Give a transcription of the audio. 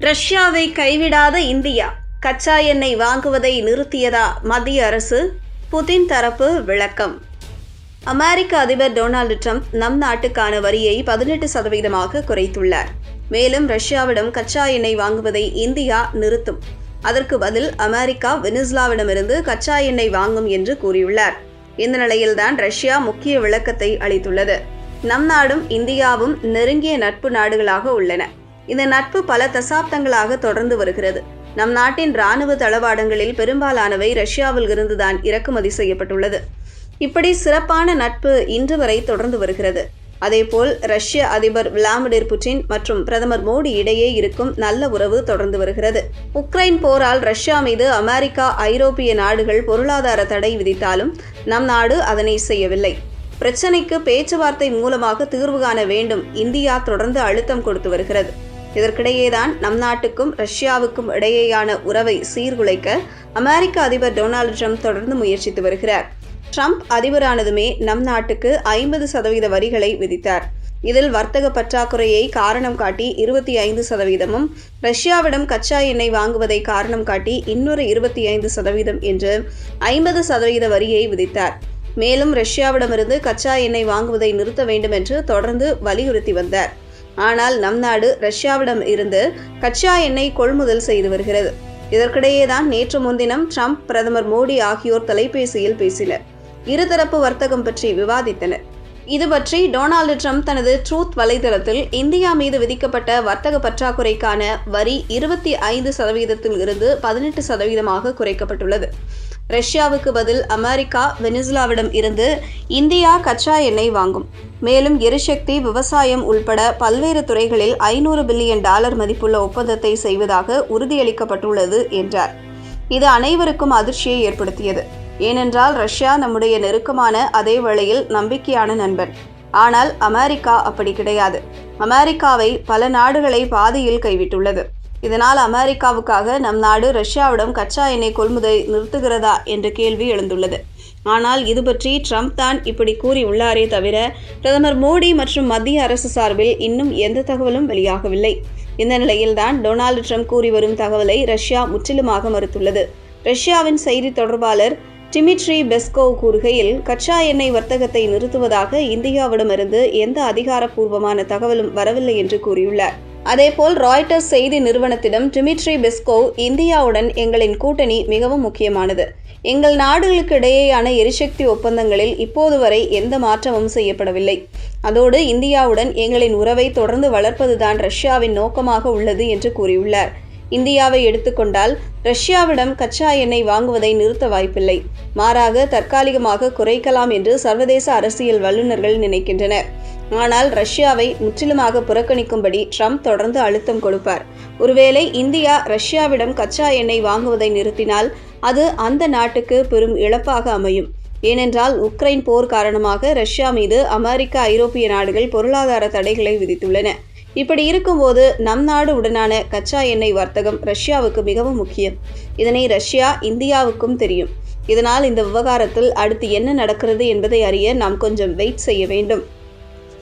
ரஷ்யாவை கைவிடாத இந்தியா கச்சா எண்ணெய் வாங்குவதை நிறுத்தியதா மத்திய அரசு? புதின் தரப்பு விளக்கம். அமெரிக்க அதிபர் டொனால்டு ட்ரம்ப் நம் நாட்டுக்கான வரியை பதினெட்டு சதவீதமாக குறைத்துள்ளார். மேலும் ரஷ்யாவிடம் கச்சா எண்ணெய் வாங்குவதை இந்தியா நிறுத்தும். அதற்கு பதில் அமெரிக்கா வெனிசுலாவிடமிருந்து கச்சா எண்ணெய் வாங்கும் என்று கூறியுள்ளார். இந்த நிலையில்தான் ரஷ்யா முக்கிய விளக்கத்தை அளித்துள்ளது. நம் நாடும் இந்தியாவும் நெருங்கிய நட்பு நாடுகளாக உள்ளன. இந்த நட்பு பல தசாப்தங்களாக தொடர்ந்து வருகிறது. நம் நாட்டின் இராணுவ தளவாடங்களில் பெரும்பாலானவை ரஷ்யாவில் இருந்துதான் இறக்குமதி செய்யப்பட்டுள்ளது. இப்படி சிறப்பான நட்பு இன்று வரை தொடர்ந்து வருகிறது. அதேபோல் ரஷ்ய அதிபர் விளாடிமிர் புட்டின் மற்றும் பிரதமர் மோடி இடையே இருக்கும் நல்ல உறவு தொடர்ந்து வருகிறது. உக்ரைன் போரால் ரஷ்யா மீது அமெரிக்கா ஐரோப்பிய நாடுகள் பொருளாதார தடை விதித்தாலும் நம் நாடு அதனை செய்யவில்லை. பிரச்சினைக்கு பேச்சுவார்த்தை மூலமாக தீர்வு காண வேண்டும். இந்தியா தொடர்ந்து அழுத்தம் கொடுத்து வருகிறது. இதற்கிடையேதான் நம் நாட்டுக்கும் ரஷ்யாவுக்கும் இடையேயான உறவை சீர்குலைக்க அமெரிக்க அதிபர் டொனால்டு ட்ரம்ப் தொடர்ந்து முயற்சித்து வருகிறார். ட்ரம்ப் அதிபரானதுமே நம் நாட்டுக்கு ஐம்பது சதவீத வரிகளை விதித்தார். இதில் வர்த்தக பற்றாக்குறையை காரணம் காட்டி இருபத்தி ஐந்து சதவீதமும் ரஷ்யாவிடம் கச்சா எண்ணெய் வாங்குவதை காரணம் காட்டி இன்னொரு இருபத்தி ஐந்து சதவீதம் என்று ஐம்பது சதவீத வரியை விதித்தார். மேலும் ரஷ்யாவிடமிருந்து கச்சா எண்ணெய் வாங்குவதை நிறுத்த வேண்டும் என்று தொடர்ந்து வலியுறுத்தி வந்தார். ஆனால் நம் நாடு ரஷ்யாவிடம் இருந்து கச்சா எண்ணெய் கொள்முதல் செய்து வருகிறது. இதற்கிடையேதான் நேற்று முன்தினம் ட்ரம்ப் பிரதமர் மோடி ஆகியோர் தொலைபேசியில் பேசினர். இருதரப்பு வர்த்தகம் பற்றி விவாதித்தனர். இது பற்றி டொனால்டு ட்ரம்ப் தனது ட்ரூத் வலைதளத்தில் இந்தியா மீது விதிக்கப்பட்ட வர்த்தக பற்றாக்குறைக்கான வரி இருபத்தி ஐந்து சதவீதத்தில் இருந்து பதினெட்டு சதவீதமாக குறைக்கப்பட்டுள்ளது. ரஷ்யாவுக்கு பதில் அமெரிக்கா வெனிசுலாவிடம் இருந்து இந்தியா கச்சா எண்ணெய் வாங்கும். மேலும் எரிசக்தி விவசாயம் உள்பட பல்வேறு துறைகளில் ஐநூறு பில்லியன் டாலர் மதிப்புள்ள ஒப்பந்தத்தை செய்வதாக உறுதியளிக்கப்பட்டுள்ளது என்றார். இது அனைவருக்கும் அதிர்ச்சியை ஏற்படுத்தியது. ஏனென்றால் ரஷ்யா நம்முடைய நெருக்கமான அதே வேளையில் நம்பிக்கையான நண்பன். ஆனால் அமெரிக்கா அப்படி கிடையாது. அமெரிக்காவை பல நாடுகளை பாதியில் கைவிட்டுள்ளது. இதனால் அமெரிக்காவுக்காக நம் நாடு ரஷ்யாவிடம் கச்சா எண்ணெய் கொள்முதலை நிறுத்துகிறதா என்ற கேள்வி எழுந்துள்ளது. ஆனால் இது பற்றி ட்ரம்ப் தான் இப்படி கூறியுள்ளாரே தவிர பிரதமர் மோடி மற்றும் மத்திய அரசு சார்பில் இன்னும் எந்த தகவலும் வெளியாகவில்லை. இந்த நிலையில்தான் டொனால்டு ட்ரம்ப் கூறி வரும் தகவலை ரஷ்யா முற்றிலுமாக மறுத்துள்ளது. ரஷ்யாவின் செய்தி தொடர்பாளர் டிமிட்ரி பெஸ்கோவ் கூறுகையில் கச்சா எண்ணெய் வர்த்தகத்தை நிறுத்துவதாக இந்தியாவிடமிருந்து எந்த அதிகாரப்பூர்வமான தகவலும் வரவில்லை என்று கூறியுள்ளார். அதேபோல் ராய்டர்ஸ் செய்தி நிறுவனத்திடம் டிமிட்ரி பெஸ்கோவ் இந்தியாவுடன் எங்களின் கூட்டணி மிகவும் முக்கியமானது. எங்கள் நாடுகளுக்கு இடையேயான எரிசக்தி ஒப்பந்தங்களில் இப்போது வரை எந்த மாற்றமும் செய்யப்படவில்லை. அதோடு இந்தியாவுடன் எங்களின் உறவை தொடர்ந்து வளர்ப்பதுதான் ரஷ்யாவின் நோக்கமாக உள்ளது என்று கூறியுள்ளார். இந்தியாவை எடுத்துக்கொண்டால் ரஷ்யாவிடம் கச்சா எண்ணெய் வாங்குவதை நிறுத்த வாய்ப்பில்லை. மாறாக தற்காலிகமாக குறைக்கலாம் என்று சர்வதேச அரசியல் வல்லுநர்கள் நினைக்கின்றனர். ஆனால் ரஷ்யாவை முற்றிலுமாக புறக்கணிக்கும்படி ட்ரம்ப் தொடர்ந்து அழுத்தம் கொடுப்பார். ஒருவேளை இந்தியா ரஷ்யாவிடம் கச்சா எண்ணெய் வாங்குவதை நிறுத்தினால் அது அந்த நாட்டுக்கு பெரும் இழப்பாக அமையும். ஏனென்றால் உக்ரைன் போர் காரணமாக ரஷ்யா மீது அமெரிக்க ஐரோப்பிய நாடுகள் பொருளாதார தடைகளை விதித்துள்ளன. இப்படி இருக்கும்போது நம் நாடு உடனான கச்சா எண்ணெய் வர்த்தகம் ரஷ்யாவுக்கு மிகவும் முக்கியம். இதனை ரஷ்யா இந்தியாவுக்கும் தெரியும். இதனால் இந்த விவகாரத்தில் அடுத்து என்ன நடக்கிறது என்பதை அறிய நாம் கொஞ்சம் வெயிட் செய்ய வேண்டும்.